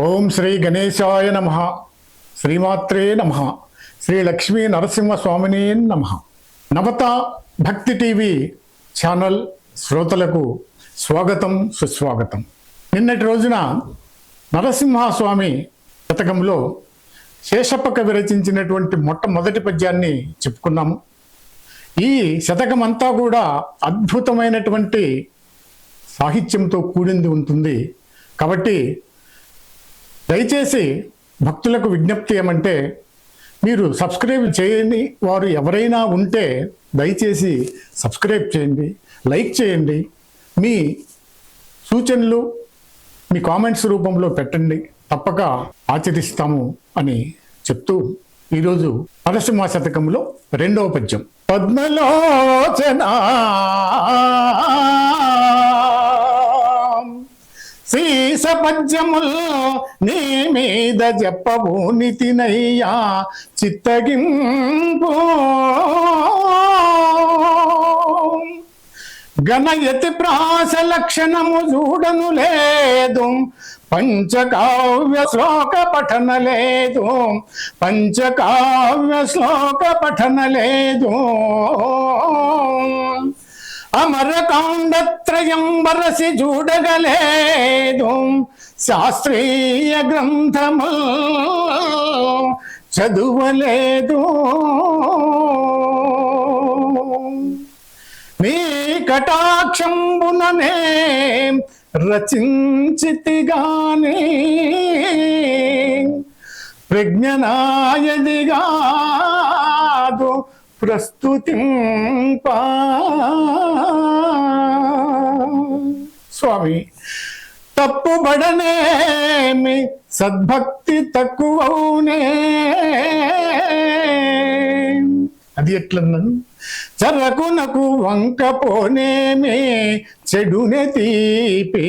ఓం శ్రీ గణేశాయ నమ. శ్రీమాత్రే నమ. శ్రీ లక్ష్మీ నరసింహస్వామిని నమ. నవత భక్తి టీవీ ఛానల్ శ్రోతలకు స్వాగతం సుస్వాగతం. నిన్నటి రోజున నరసింహస్వామి శతకంలో శేషప్ప కవి రచించినటువంటి మొట్టమొదటి పద్యాన్ని చెప్పుకున్నాము. ఈ శతకం అంతా కూడా అద్భుతమైనటువంటి సాహిత్యంతో కూడింది ఉంటుంది. కాబట్టి దయచేసి భక్తులకు విజ్ఞప్తి ఏమంటే మీరు సబ్స్క్రైబ్ చేయని వారు ఎవరైనా ఉంటే దయచేసి సబ్స్క్రైబ్ చేయండి లైక్ చేయండి మీ సూచనలు మీ కామెంట్స్ రూపంలో పెట్టండి తప్పక ఆచరిస్తాము అని చెప్తూ ఈరోజు నరసింహ శతకంలో రెండవ పద్యం. పద్మలోచనా శీస పద్యముల్ నీ మీద చెప్పవు నితినయ్యా. చిత్తగింపు. గణయతి ప్రాస లక్షణము చూడను లేదు. పంచకావ్య శ్లోక పఠన లేదు. పంచకావ్య శ్లోక పఠన లేదు. అమరకాండ హృదయం వరసి చూడగలేదు శాస్త్రీయ గ్రంథము. చదువలేదు. మీ కటాక్షంబుననే రచించితిగాని. ప్రజ్ఞనాయదిగా ప్రస్తుతింప స్వామి తప్పుబడనేమి సద్భక్తి తక్కువనే. అది ఎట్లన్నాను? చరకునకు వంక పోనేమే చెడునే తీపే.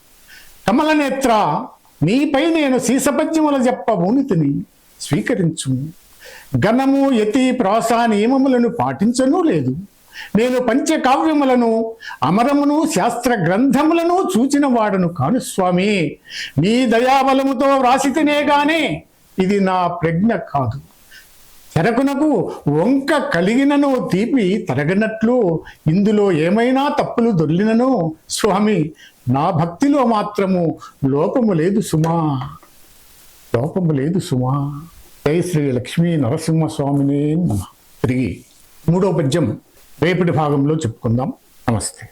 కమలనేత్ర నీపై నేను శీసపద్యముల చెప్ప భూమితిని స్వీకరించు గణము యతి ప్రాస నియమములను పాటించను లేదు. నేను పంచకావ్యములను అమరమును శాస్త్ర గ్రంథములను చూచిన వాడను కాను స్వామి. నీ దయాబలముతో వ్రాసితేనే గానే ఇది నా ప్రజ్ఞ కాదు. చెరకునకు వంక కలిగినను తీపి తరగనట్లు ఇందులో ఏమైనా తప్పులు దొర్లినను? స్వామి నా భక్తిలో మాత్రము లోపము లేదు సుమా. లోపము లేదు సుమా. జై శ్రీ లక్ష్మీ నరసింహస్వామిని నమ. తిరిగి మూడో పద్యం రేపటి భాగంలో చెప్పుకుందాం. నమస్తే.